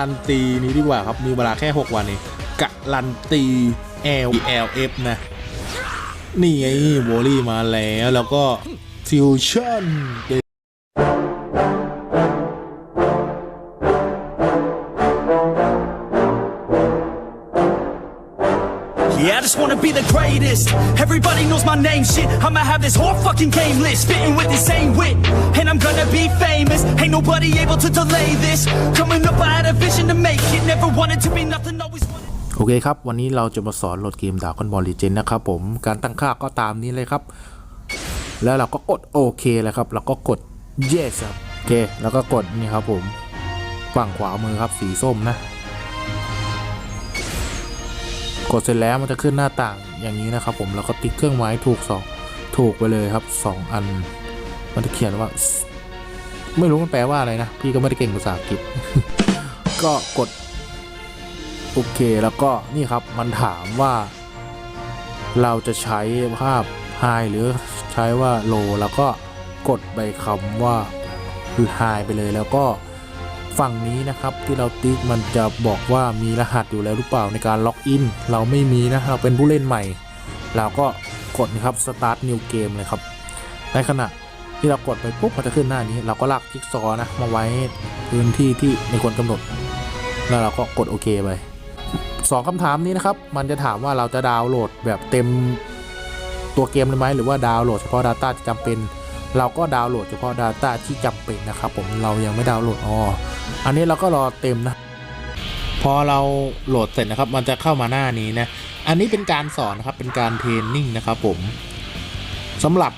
การันตีนี้ดีกว่าครับ มีเวลาแค่ 6 วันเองการันตี L L F นะ นี่ไงโบลี่มาแล้วแล้วก็ฟิวชั่น just wanna be the greatest. Everybody knows my name, shit. I'ma have this whole fucking game list, spitting with insane wit. And I'm gonna be famous. Ain't nobody able to delay this. Coming up, I had a vision to make it. Never wanted to be nothing, always wanted. โอเคครับ วันนี้เราจะมาสอนโหลดเกมดา g อนบอลลีเจนนะครับผม การตั้งค่าก็ตามนี้เลยครับ แล้วเราก็กดโอเคเลยครับ แล้วก็กด yes ครับ โอเค แล้วก็กดนี่ครับผม ฝั่งขวามือครับ สีส้มนะ กดเสร็จแล้วมันจะขึ้นหน้าต่างอย่างนี้นะครับ ผมแล้วก็ติ๊กเครื่องหมายถูกสองถูกไปเลยครับสองอัน มันจะเขียนว่า ไม่รู้มันแปลว่าอะไรนะ พี่ก็ไม่ได้เก่งภาษาอังกฤษ ก็กด โอเคแล้วก็นี่ครับมันถามว่า เราจะใช้ภาพ High หรือใช้ว่า Low แล้วก็กดไปคำว่า High ไปเลยแล้วก็ ฝั่งนี้นะครับที่เราติ๊กมันจะบอกว่ามีรหัสอยู่แล้วหรือเปล่าในการล็อกอิน เราไม่มีนะเราเป็นผู้เล่นใหม่ เราก็กดนะครับ Start New Game เลยครับ ในขณะที่เรากดไปปุ๊บมันจะขึ้นหน้านี้ เราก็ลากจิ๊กซอว์นะมาไว้พื้นที่ที่ในคนกำหนด แล้วเราก็กดโอเคไปสองคำถามนี้นะครับ มันจะถามว่าเราจะดาวน์โหลดแบบเต็มตัวเกมเลยไหมหรือว่าดาวน์โหลดเฉพาะ Data ที่จำเป็น เราก็ดาวน์โหลดเฉพาะ Data ที่จำเป็นนะครับผมเรายังไม่ดาวน์โหลดอ๋อ อันนี้เราก็รอเต็มนะ พอเราโหลดเสร็จนะครับ มันจะเข้ามาหน้านี้นะ อันนี้เป็นการสอนนะครับเป็นการเทรนนิ่งนะครับผมสำหรับ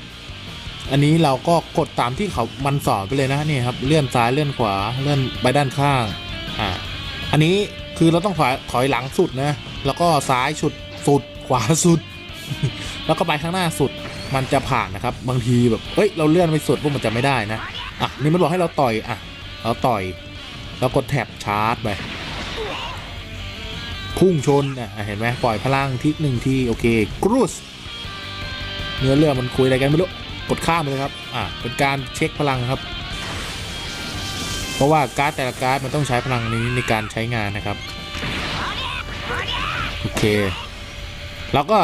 อันนี้เราก็กดตามที่เขามันสอนไปเลยนะนี่ครับเลื่อนซ้ายเลื่อนขวาเลื่อนไปด้านข้างอ่าอันนี้คือเราต้องถอยถอยหลังสุดนะ แล้วก็ซ้ายสุดสุดขวาสุด แล้วก็ไปข้างหน้าสุดมันจะผ่านนะครับ บางทีแบบเฮ้ยเราเลื่อนไปสุดพวกมันจะไม่ได้นะอะนี่มันบอกให้เราต่อยอะเราต่อย เรากดแท็บชาร์จไป พุ่งชนอะเห็นไหมปล่อยพลังทิศหนึ่งทีโอเคกรูสเนื้อเรื่องมันคุยอะไรกันไม่รู้กดข้ามไปเลยครับ อะ เป็นการเช็คพลังครับ เพราะว่าการ์ดแต่ละการ์ดมันต้องใช้พลังนี้ในการใช้งานนะครับ โอเค แล้วก็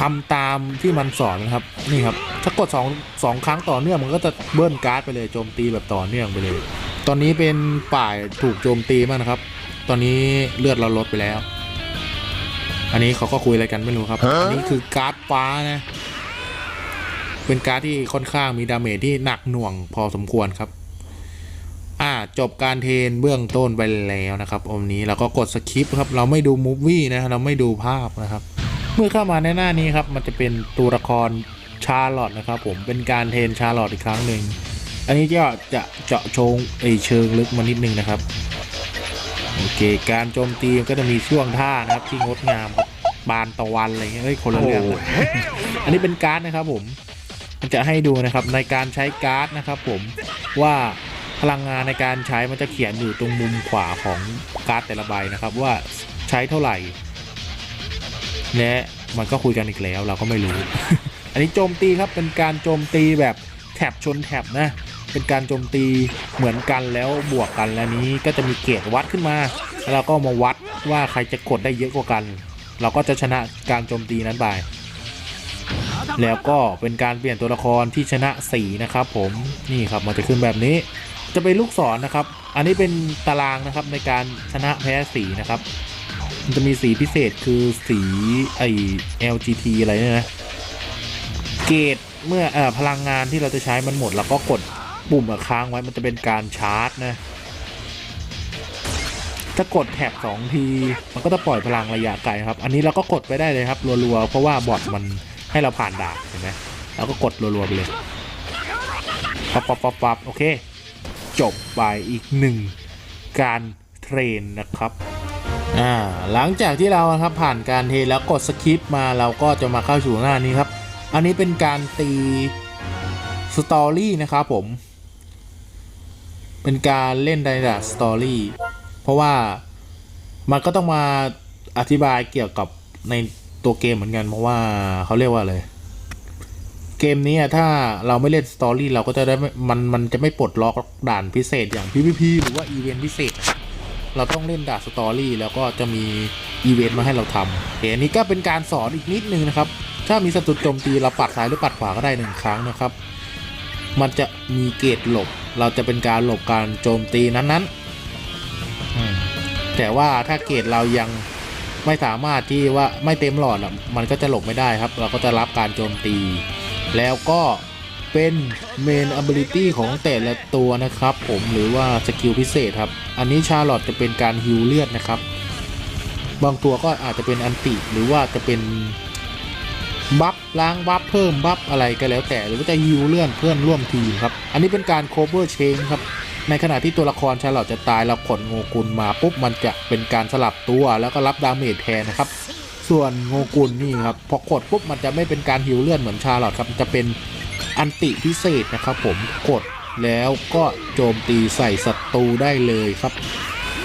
ทำตามที่มันสอนนะครับ นี่ครับ ถ้ากดสองสองครั้งต่อเนื่องมันก็จะเบิ้ลการ์ดไปเลย โจมตีแบบต่อเนื่องไปเลย ตอนนี้เป็นป่ายถูกโจมตีมากนะครับ ตอนนี้เลือดเราลดไปแล้ว อันนี้เขาก็คุยอะไรกันไม่รู้ครับ อันนี้คือการ์ดฟ้านะ เป็นการ์ดที่ค่อนข้างมีดาเมจที่หนักหน่วงพอสมควรครับ อ่าจบการเทรนเบื้องต้นไปแล้วนะครับอมนี้เราก็กดสคิปครับ เราไม่ดูมูฟวี่นะ เราไม่ดูภาพนะครับ เมื่อเข้ามาในหน้านี้ครับ มันจะเป็นตัวละครชาร์ลอตนะครับ ผม เป็นการเทรนชาร์ลอตอีกครั้งหนึ่ง อันนี้ก็จะเจาะชงเอยเชิงลึกมานิดนึงนะครับ โอเค การโจมตีก็จะมีช่วงท่านะครับที่งดงามครับบานตะวันอะไรเงี้ยเฮ้ยคนละเรื่องนะอันนี้เป็นการ์ดนะครับผมมันจะให้ดูนะครับในการใช้การ์ดนะครับ ผมว่าพลังงานในการใช้มันจะเขียนอยู่ตรงมุมขวาของการ์ดแต่ละใบนะครับ ว่าใช้เท่าไหร่ และมันก็คุยกันอีกแล้วเราก็ไม่รู้ อันนี้โจมตีครับเป็นการโจมตีแบบแถบชนแถบนะ เป็นการโจมตีเหมือนกันแล้วบวกกันแล้วนี้ก็จะมีเกรดวัดขึ้นมา แล้วเราก็มาวัดว่าใครจะกดได้เยอะกว่ากัน เราก็จะชนะการโจมตีนั้นไปแล้วก็เป็นการเปลี่ยนตัวละครที่ชนะสีนะครับ ผมนี่ครับมันจะขึ้นแบบนี้ จะเป็นลูกศรนนะครับ อันนี้เป็นตารางนะครับในการชนะแพ้สีนะครับมันจะมีสีพิเศษคือสีไอ LGT อะไรเนี่ยนะ เกรดเมื่ออพลังงานที่เราจะใช้มันหมดเราก็กด ปุ่มอะค้างไว้มันจะเป็นการชาร์จนะถ้ากดแท็บสองทีมันก็จะปล่อยพลังระยะไกลครับ อันนี้เราก็กดไปได้เลยครับรัวๆเพราะว่าบอทมันให้เราผ่านด่านเห็นไหมเราก็กดรัวๆไปเลยปั๊บปั๊บปั๊บปั๊บโอเค จบไปอีกหนึ่งการเทรนนะครับอ่าหลังจากที่เราครับผ่านการเทแล้วกดสคิปมาเราก็จะมาเข้าสู่หน้านี้ครับ อันนี้เป็นการตีสตอรี่นะครับผม เป็นการเล่นในดับสตอรี่เพราะว่ามันก็ต้องมาอธิบายเกี่ยวกับในตัวเกมเหมือนกันเพราะว่าเขาเรียกว่าอะไรเกมนี้ถ้าเราไม่เล่นสตอรี่เราก็จะได้ม่มันมันจะไม่ปลดล็อกด่านพิเศษอย่าง PVP หรือว่าอีเวนต์พิเศษ เราต้องเล่นด่านสตอรี่แล้วก็จะมีอีเวนต์มาให้เราทำเอันนี้ก็เป็นการสอนอีกนิดนึงนะครับ ถ้ามีศัตรูโจมตีเราปัดซ้ายหรือปัดขวาก็ได้หนึ่งครั้งนะครับ มันจะมีเกตหลบ เราจะเป็นการหลบการโจมตีนั้นๆอืมแต่ว่าถ้าเกตเรายังไม่สามารถที่ว่าไม่เต็มหลอดอะมันก็จะหลบไม่ได้ครับ เราก็จะรับการโจมตี แล้วก็เป็นเมน ability ของแต่ละตัวนะครับผมหรือว่าสกิลพิเศษครับ อันนี้ชาร์ลอตจะเป็นการฮิวเลือดนะครับ บางตัวก็อาจจะเป็นอันติหรือว่าจะเป็น บัฟล้างบัฟเพิ่มบัฟอะไรก็แล้วแต่ หรือว่าจะฮิวเลื่อนเพื่อนร่วมทีมครับ อันนี้เป็นการ cover chain ครับ ในขณะที่ตัวละครชาลอตจะตายเราขนโงกุลมาปุ๊บมันจะเป็นการสลับตัวแล้วก็รับดาเมจแทนนะครับ ส่วนโงกุลนี่ครับพอกดปุ๊บมันจะไม่เป็นการฮิวเลื่อนเหมือนชาลอตครับจะเป็นอันติพิเศษนะครับ ผมกดแล้วก็โจมตีใส่ศัตรูได้เลยครับ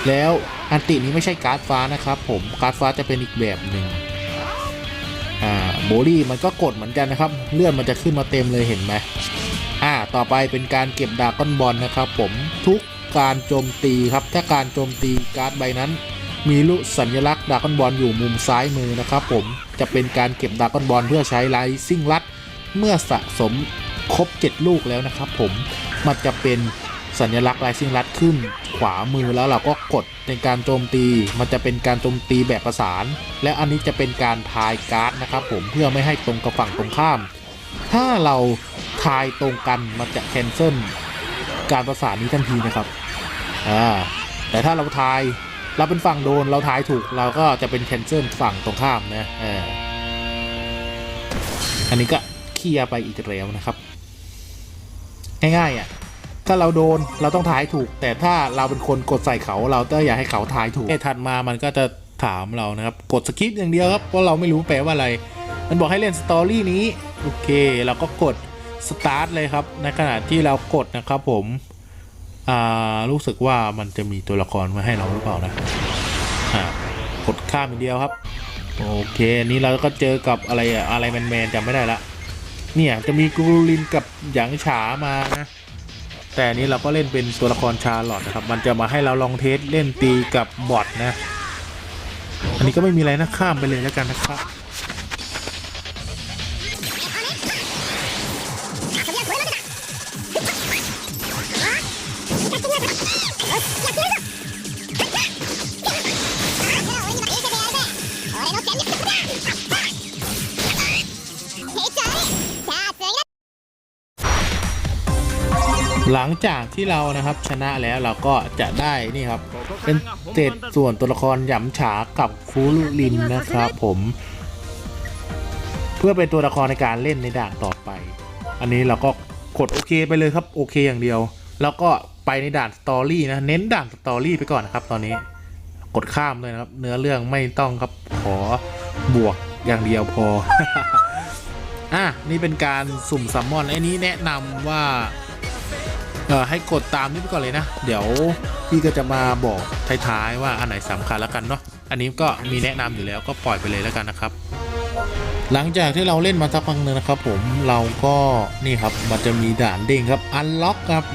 แล้วอันตินี้ไม่ใช่การ์ดฟ้านะครับ ผมการ์ดฟ้าจะเป็นอีกแบบหนึ่ง โบลี่มันก็กดเหมือนกันนะครับ เลื่อนมันจะขึ้นมาเต็มเลยเห็นไหมอ่า ต่อไปเป็นการเก็บดาก้อนบอลนะครับผมทุกการโจมตีครับ ถ้าการโจมตีการ์ดใบนั้น มีลูกสัญลักษณ์ดาก้อนบอลอยู่มุมซ้ายมือนะครับผมจะเป็นการเก็บดาก้อนบอลเพื่อใช้ไลซิ่งลัด เมื่อสะสมครบ 7 ลูกแล้วนะครับผมมันจะเป็นสัญลักษณ์ไลซิ่งลัดขึ้น ขวามือแล้วเราก็กดในการโจมตี มันจะเป็นการโจมตีแบบประสาน และอันนี้จะเป็นการทายการ์ดนะครับผมเพื่อไม่ให้ตรงกับฝั่งตรงข้าม ถ้าเราทายตรงกันมันจะแคนเซิลการประสานนี้ทันทีนะครับอ่าแต่ถ้าเราทายเราเป็นฝั่งโดนเราทายถูกเราก็จะเป็นแคนเซิลฝั่งตรงข้ามนะเอออันนี้ก็เคลียร์ไปอีกแล้วนะครับ ง่ายๆอะ ถ้าเราโดนเราต้องทายถูก แต่ถ้าเราเป็นคนกดใส่เขาเราก็องอยากให้เขาทายถูกไอ้ถัดมามันก็จะถามเรานะครับ กดสคริปต์อย่างเดียวครับเพราะเราไม่รู้แปลว่าอะไร มันบอกให้เล่นสตอรี่นี้โอเค เราก็กดสตาร์ทเลยครับ ในขณะที่เรากดนะครับผมอ่ารู้สึกว่ามันจะมีตัวละครมาให้เราหรือเปล่านะอ่ากดข้ามอย่างเดียวครับ โอเคอันนี้เราก็เจอกับอะไรอะอะไรแมนแมนๆจำไม่ได้ละเนี่ยจะมีกูรูลินกับหยางฉามานะ แต่นนี้เราก็เล่นเป็นตัวละครชาร์ลอตนะครับ มันจะมาให้เราลองเทสเล่นตีกับบอทนะ อันนี้ก็ไม่มีอะไรนะข้ามไปเลยแล้วกันนะครับ หลังจากที่เรานะครับชนะแล้วเราก็จะได้นี่ครับ เป็นเศษส่วนตัวละครหยำฉากับคูลุลินนะครับผม เพื่อเป็นตัวละครในการเล่นในด่านต่อไป อันนี้เราก็กดโอเคไปเลยครับโอเคอย่างเดียว แล้วก็ไปในด่านสตอรี่นะเน้นด่านสตอรี่ไปก่อนนะครับ ตอนนี้กดข้ามเลยนะครับ เนื้อเรื่องไม่ต้องครับขอบวกอย่างเดียวพออะนี่เป็นการสุ่มซัมมอนไอ้นี้แนะนำว่า ให้กดตามนี้ไปก่อนเลยนะ เดี๋ยวพี่ก็จะมาบอกท้ายๆว่าอันไหนสำคัญแล้วกันเนาะอันนี้ก็มีแนะนำอยู่แล้วก็ปล่อยไปเลยแล้วกันนะครับ หลังจากที่เราเล่นมาสักพักหนึงนะครับ ผมเราก็นี่ครับมันจะมีด่านเด้งครับอันล็อกครับ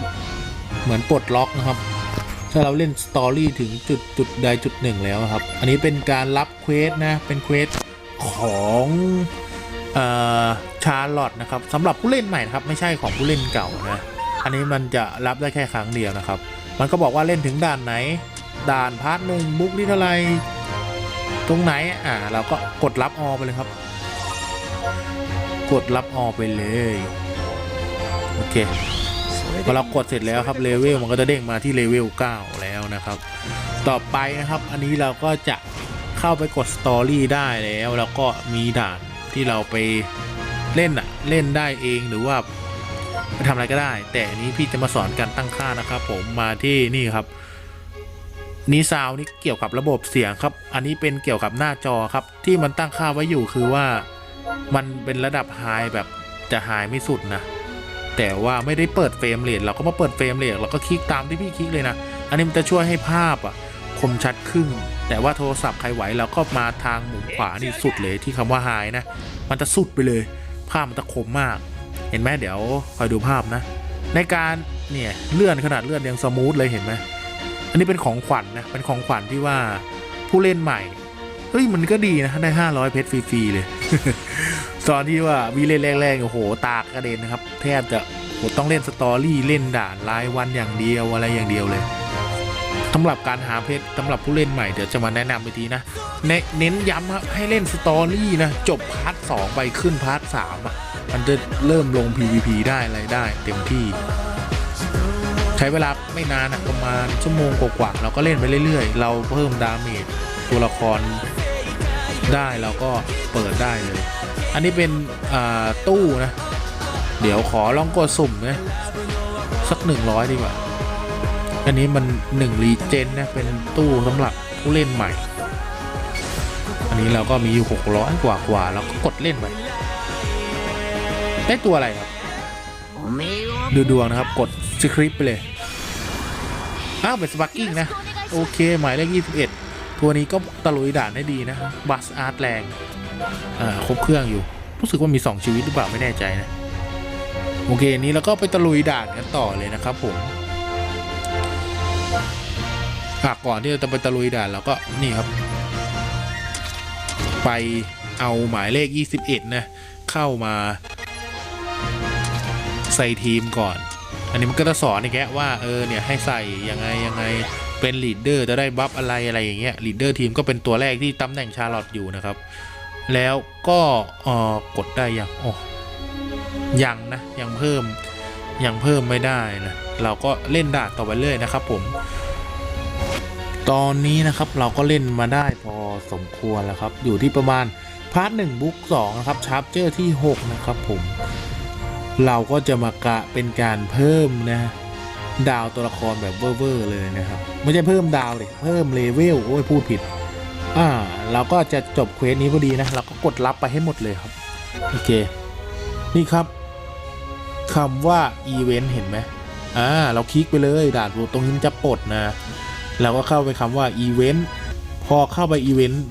เหมือนปลดล็อกนะครับถ้าเราเล่นสตอรี่ถึงจุดจุดใดจุดหนึ่งแล้วครับ อันนี้เป็นการรับเควสนะเป็นเควสของเอ่อชาร์ลอตนะครับสำหรับผู้เล่นใหม่นะครับ ไม่ใช่ของผู้เล่นเก่านะ อันนี้มันจะรับได้แค่ครั้งเดียวนะครับ มันก็บอกว่าเล่นถึงด่านไหน ด่านพาร์ทหนึ่งบุ๊กที่เท่าไรตรงไหนอ่าเราก็กดรับออไปเลยครับ กดรับออไปเลยโอเคพอเรากดเสร็จแล้วครับเลเวลมันก็จะเด้งมาที่เลเวล9แล้วนะครับ ต่อไปนะครับ อันนี้เราก็จะเข้าไปกดสตอรี่ได้แล้ว แล้วก็มีด่านที่เราไปเล่นอะเล่นได้เองหรือว่า ทำอะไรก็ได้ แต่อันนี้พี่จะมาสอนการตั้งค่านะครับ ผมมาที่นี่ครับนี่ซาวนี่เกี่ยวกับระบบเสียงครับ อันนี้เป็นเกี่ยวกับหน้าจอครับ ที่มันตั้งค่าไว้อยู่คือว่ามันเป็นระดับไฮแบบจะไฮไม่สุดนะ แต่ว่าไม่ได้เปิดเฟรมเรทเราก็มาเปิดเฟรมเรทเราก็คลิกตามที่พี่คลิกเลยนะ อันนี้มันจะช่วยให้ภาพอะคมชัดขึ้น แต่ว่าโทรศัพท์ใครไหวเราก็มาทางมุนขวานี่สุดเลยที่คำว่าไฮนะ มันจะสุดไปเลย ภาพมันจะคมมาก เห็นไหมเดี๋ยวคอยดูภาพนะ ในการเนี่ยเลื่อนขนาดเลื่อนยังสมูทเลยเห็นไหมอันนี้เป็นของขวัญนะเป็นของขวัญที่ว่าผู้เล่นใหม่เฮ้ยมันก็ดีนะได้ 500 เพชรฟรีๆเลยตอนที่ว่าวีเล่นแรกๆโอ้โหตากกระเด็นนะครับ แทบจะโหต้องเล่นสตอรี่เล่นด่านรายวันอย่างเดียวอะไรอย่างเดียวเลย สำหรับการหาเพชรสำหรับผู้เล่นใหม่เดี๋ยวจะมาแนะนำไปทีนะ เน้นย้ำครับให้เล่นสตอรี่นะ จบพาร์ทสองไปขึ้นพาร์ทสามอะ มันจะเริ่มลง PVP ได้อะไรได้ เต็มที่ ใช้เวลาไม่นานนะประมาณชั่วโมงกว่าๆเราก็เล่นไปเรื่อยๆ เราเพิ่มดาเมจตัวละครได้เราก็เปิดได้เลย อันนี้เป็นตู้นะ เดี๋ยวขอลองกดสุ่มนะสักหนึ่งร้อยดีกว่า อันนี้มันหนึ่งรีเจนนะ เป็นตู้สำหรับผู้เล่นใหม่ อันนี้เราก็มีอยู่หกร้อยกว่ากว่าเราก็กดเล่นไปได้ตัวอะไรครับ ดูดวงนะครับ กดสคริปต์ไปเลย อ้าวเป็นสปาร์กิ้งนะ โอเค หมายเลข21 ตัวนี้ก็ตะลุยด่านได้ดีนะบัสอาร์ตแรง อ่า ครบเครื่องอยู่ รู้สึกว่ามี 2 ชีวิตหรือเปล่าไม่แน่ใจนะ โอเค นี้แล้วก็ไปตะลุยด่านกันต่อเลยนะครับผม ก่อนที่เราจะไปตะลุยด่านเราก็นี่ครับ ไปเอาหมายเลข 21 นะ เข้ามาใส่ทีมก่อน อันนี้มันก็จะสอนอีกแกว่าเออเนี่ยให้ใส่ยังไงยังไงเป็นลีดเดอร์จะได้บัฟอะไรอะไรอย่างเงี้ยลีดเดอร์ทีมก็เป็นตัวแรกที่ตำแหน่งชาร์ลอตอยู่นะครับ แล้วก็ออกดได้ยังโอ้ยังนะยังเพิ่มยังเพิ่มไม่ได้นะเราก็เล่นด่านต่อไปเรื่อยนะครับผม ตอนนี้นะครับเราก็เล่นมาได้พอสมควรแล้วครับ อยู่ที่ประมาณพาร์ทหนึ่งบุ๊กสองนะครับชาร์ปเจอร์ที่ 6 นะครับผม เราก็จะมากะเป็นการเพิ่มนะ ดาวตัวละครแบบเวอร์เลยนะครับ ไม่ใช่เพิ่มดาวเลยเพิ่มเลเวลโอ้ยพูดผิด อ่า เราก็จะจบเควสนี้พอดีนะ เราก็กดรับไปให้หมดเลยครับ โอเค นี่ครับคำว่าอีเวนต์เห็นไหมอ่า เราคลิกไปเลยด่านตรงนี้มันจะปลดนะ เราก็เข้าไปคำว่าอีเวนต์พอเข้าไปอีเวนต์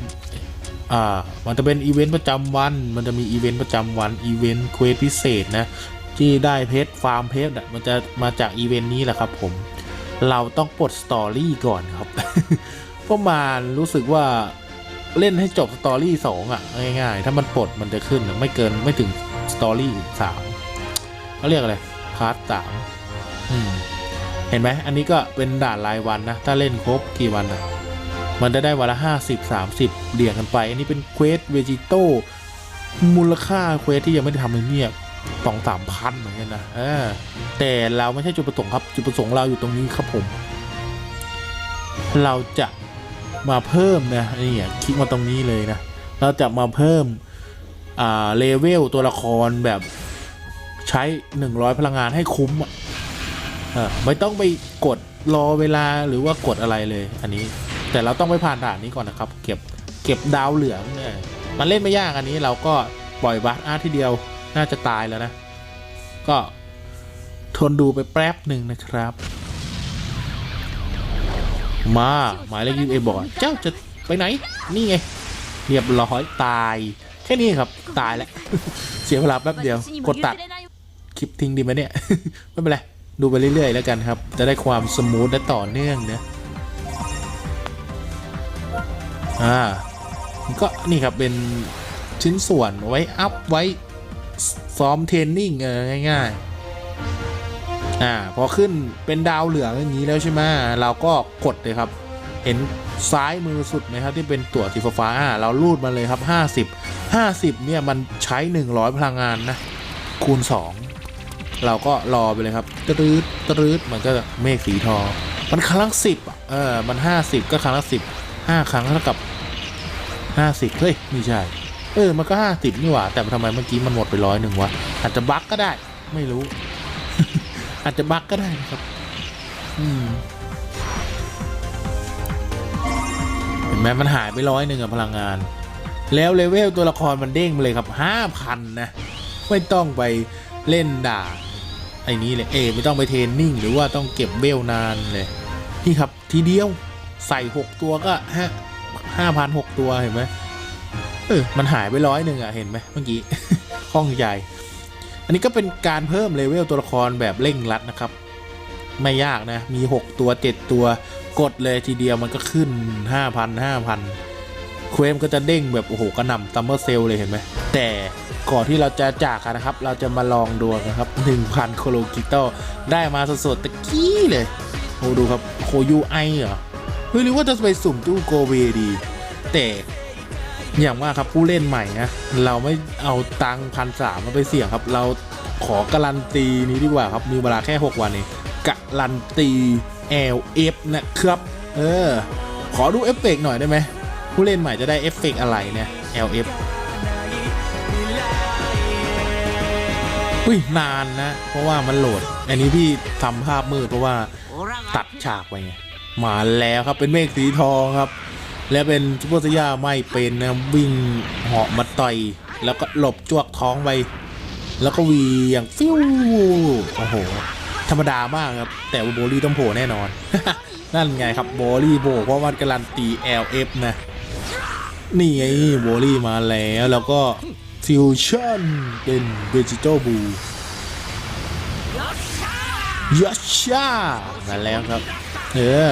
อ่ามันจะเป็นอีเวนต์ประจำวัน มันจะมีอีเวนต์ประจำวันอีเวนต์เควสพิเศษนะที่ได้เพชรฟาร์มเพชรมันจะมาจากอีเวนต์นี้แหละครับผม เราต้องปลดสตอรี่ก่อนครับประมาณรู้สึกว่าเล่นให้จบสตอรี่สองอะง่ายๆ ถ้ามันปลดมันจะขึ้นไม่เกินไม่ถึงสตอรี่สามเขาเรียกอะไรพาร์ทสามอืม เห็นไหมอันนี้ก็เป็นด่านรายวันนะ ถ้าเล่นครบกี่วันอะมันจะได้วันละห้าสิบสามสิบเดี่ยงกันไป อันนี้เป็นเควสเวจิโต้มูลค่าเควสที่ยังไม่ได้ทำเลยเนี่ยสองสามพันเหมือนกันนะแต่เราไม่ใช่จุดประสงค์ครับ จุดประสงค์เราอยู่ตรงนี้ครับผม เราจะมาเพิ่มนะนี่คลิกมาตรงนี้เลยนะ เราจะมาเพิ่มอ่าเลเวลตัวละครแบบใช้ 100 พลังงานให้คุ้มอะ ไม่ต้องไปกดรอเวลาหรือว่ากดอะไรเลย อันนี้ แต่เราต้องไปผ่านด่านนี้ก่อนนะครับ เก็บเก็บดาวเหลืองเนี่ยมันเล่นไม่ยากอันนี้เราก็ปล่อยบัสอาร์ทีเดียวน่าจะตายแล้วนะ ก็ทนดูไปแป๊บหนึ่งนะครับ มาหมายเลขยี่เอบอกเจ้าจะไปไหน นี่ไงเรียบร้อยตาย แค่นี้ครับตายแล้ว เสียเวลาแป๊บเดียว กดตัด คลิปทิ้งดีไหมเนี่ย ไม่เป็นไร ดูไปเรื่อยๆแล้วกันครับ จะได้ความสมูทและต่อเนื่องนะอ่าก็นี่ครับเป็นชิ้นส่วนไว้อัพไว้ซ้อมเทรนนิ่งเออง่ายๆ อ่าพอขึ้นเป็นดาวเหลืองอย่างนี้แล้วใช่ไหมเราก็กดเลยครับ เห็นซ้ายมือสุดไหมครับที่เป็นตัวสีฟ้าๆอ่าเราลูดมาเลยครับ 50 50เนี่ยมันใช้ 100 พลังงานนะคูณ 2 เราก็รอไปเลยครับตรืดตรืดมันก็เมฆสีทองมันครั้งสิบอะเออมันห้าสิบก็ครั้งละสิบห้าครั้งเท่ากับห้าสิบเฮ้ยไม่ใช่ เออมันก็ห้าสิบนี่หว่า แต่ทำไมเมื่อกี้มันหมดไปร้อยหนึ่งวะอาจจะบั๊กก็ได้ ไม่รู้ อาจจะบั๊กก็ได้นะครับ อืมเห็นไหมมันหายไปร้อยหนึ่งอะพลังงาน แล้วเลเวลตัวละครมันเด้งมาเลยครับห้าพันนะ ไม่ต้องไปเล่นด่า ไอ้นี้เลยเอไม่ต้องไปเทรนนิ่งหรือว่าต้องเก็บเบลนานเลยนี่ครับทีเดียวใส่หกตัวก็ห้าห้าพันหกตัวเห็นไหมเออมันหายไปร้อยหนึ่งอะเห็นไหมเมื่อกี้ห้องใหญ่ อันนี้ก็เป็นการเพิ่มเลเวลตัวละครแบบเร่งรัดนะครับ ไม่ยากนะ มี 6 ตัว 7 ตัวกดเลยทีเดียวมันก็ขึ้น 5,000 5,000 เควมก็จะเด้งแบบ โอ้โหกระหน่ำซัมเมอร์เซลเลยเห็นไหม แต่ก่อนที่เราจะจากกันนะครับ เราจะมาลองดวงนะครับ 1,000โคโลกิโตได้มาสดๆตะกี้เลยโอ้ดูครับโคยูไอเหรอเฮ้ยหรือว่าจะไปสุ่มตู้โกเวดี แต่อย่างว่าครับผู้เล่นใหม่นะเราไม่เอาตังพันสามมาไปเสี่ยงครับ เราขอการันตีนี้ดีกว่าครับมีเวลาแค่ 6 วันเองการันตี LF นะครับ เออ ขอดูเอฟเฟกต์หน่อยได้ไหมผู้เล่นใหม่จะได้เอฟเฟกต์อะไรเนี่ย LF อุ้ยนานนะ เพราะว่ามันโหลด อันนี้พี่ทำภาพมืดเพราะว่าตัดฉากไปไงมาแล้วครับเป็นเมฆสีทองครับ และเป็นซุปเปอร์สยาไม่เป็นนะวิ่งเหาะมาต่อย แล้วก็หลบจวกท้องไป แล้วก็วีอย่างฟิวโอ้โห ธรรมดามากครับ แต่ว่าโบลี่ต้องโผล่แน่นอน นั่นไงครับโบลี่โผล่เพราะมันการันตี LF นะ นี่ไงโบลี่มาแล้วแล้วก็ ฟิวชั่นเป็นเ e จิ t a l บูยัชชามาแล้วครับ เออ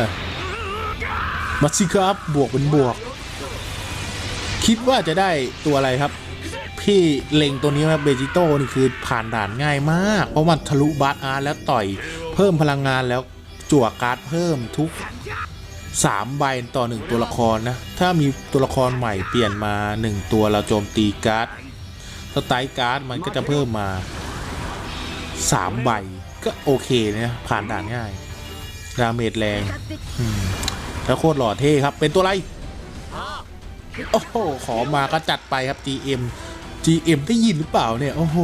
มาสิครับ บวกเป็นบวก คิดว่าจะได้ตัวอะไรครับ พี่เล็งตัวนี้ครับเบจิโต้นี่คือผ่านด่านง่ายมาก เพราะมันทะลุบาร์อาร์แล้วต่อยเพิ่มพลังงานแล้วจั่วการ์ดเพิ่มทุก 3 ใบต่อ 1 ตัวละครนะ ถ้ามีตัวละครใหม่เปลี่ยนมา 1 ตัวเราโจมตีการ์ด สไตล์การ์ดมันก็จะเพิ่มมา3ใบก็โอเคนะผ่านด่านง่ายดาเมจแรงอืมแล้วโคตรหล่อเท่ครับ เป็นตัวอะไร โอ้โห ขอมาก็จัดไปครับ GM GM ได้ยินหรือเปล่าเนี่ย โอ้โห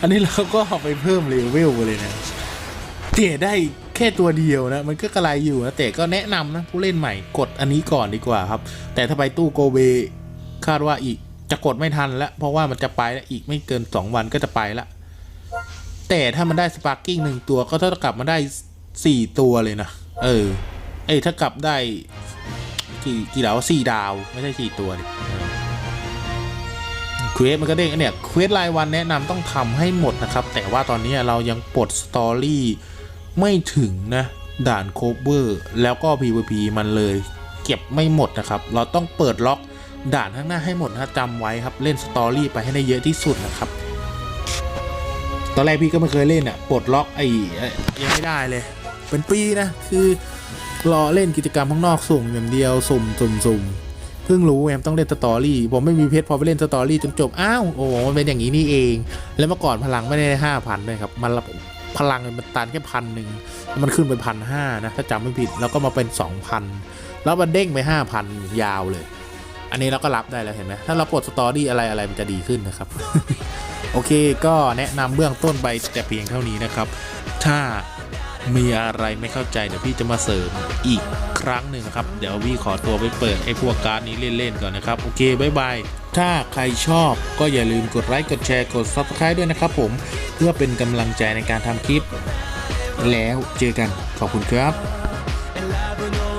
อันนี้เราก็เอาไปเพิ่มเลเวลเลยนะเตะได้แค่ตัวเดียวนะ มันก็กระไรอยู่นะแต่ก็แนะนำนะผู้เล่นใหม่กดอันนี้ก่อนดีกว่าครับ แต่ถ้าไปตู้โกเบคาดว่าอีก จะกดไม่ทันแล้ว เพราะว่ามันจะไปแล้วอีกไม่เกิน 2 วันก็จะไปละแต่ถ้ามันได้สปาร์กิ้งหนึ่งตัวก็เท่ากับมาได้ 4 ตัวเลยนะ เออ เอ้ถ้ากลับได้ กี่กี่ดาวสี่ดาว ไม่ใช่สี่ตัวดิเควสมันก็เด้งอันเนี่ยเควสรายวันแนะนำต้องทำให้หมดนะครับ แต่ว่าตอนนี้เรายังปลดสตอรี่ไม่ถึงนะ ด่านโคเวอร์ แล้วก็ PVP มันเลย เก็บไม่หมดนะครับ เราต้องเปิดล็อก ด่านข้างหน้าให้หมดนะจำไว้ครับเล่นสตอรี่ไปให้ได้เยอะที่สุดนะครับตอนแรกพี่ก็ไม่เคยเล่นอะปลดล็อกไอ้ไอ้ยังไม่ได้เลย เป็นปีนะคือรอเล่นกิจกรรมข้างนอกสุ่มอย่างเดียวสุ่มสุ่มสุ่มเพิ่งรู้แอมต้องเล่นสตอรี่ผมไม่มีเพชรพอไปเล่นสตอรี่จนจบอ้าวโอ้มันเป็นอย่างนี้นี่เอง แล้วเมื่อก่อนพลังไม่ได้ห้าพันเลยครับมันพลังมันตันแค่พันหนึ่งมันขึ้นไปพันห้านะถ้าจำไม่ผิดแล้วก็มาเป็นสองพันแล้วมันเด้งไปห้าพันยาวเลย อันนี้เราก็รับได้แล้วเห็นไหมถ้าเราปลดสตอรี่อะไรอะไรมันจะดีขึ้นนะครับ โอเคก็แนะนำเบื้องต้นไปแต่เพียงเท่านี้นะครับ ถ้ามีอะไรไม่เข้าใจเดี๋ยวพี่จะมาเสริมอีกครั้งหนึ่งนะครับ เดี๋ยวพี่ขอตัวไปเปิดไอ้พวกการ์ดนี้เล่นๆก่อนนะครับ โอเคบายบาย ถ้าใครชอบก็อย่าลืมกดไลค์กดแชร์กด Subscribe ด้วยนะครับผมเพื่อเป็นกำลังใจในการทำคลิป แล้วเจอกันขอบคุณครับ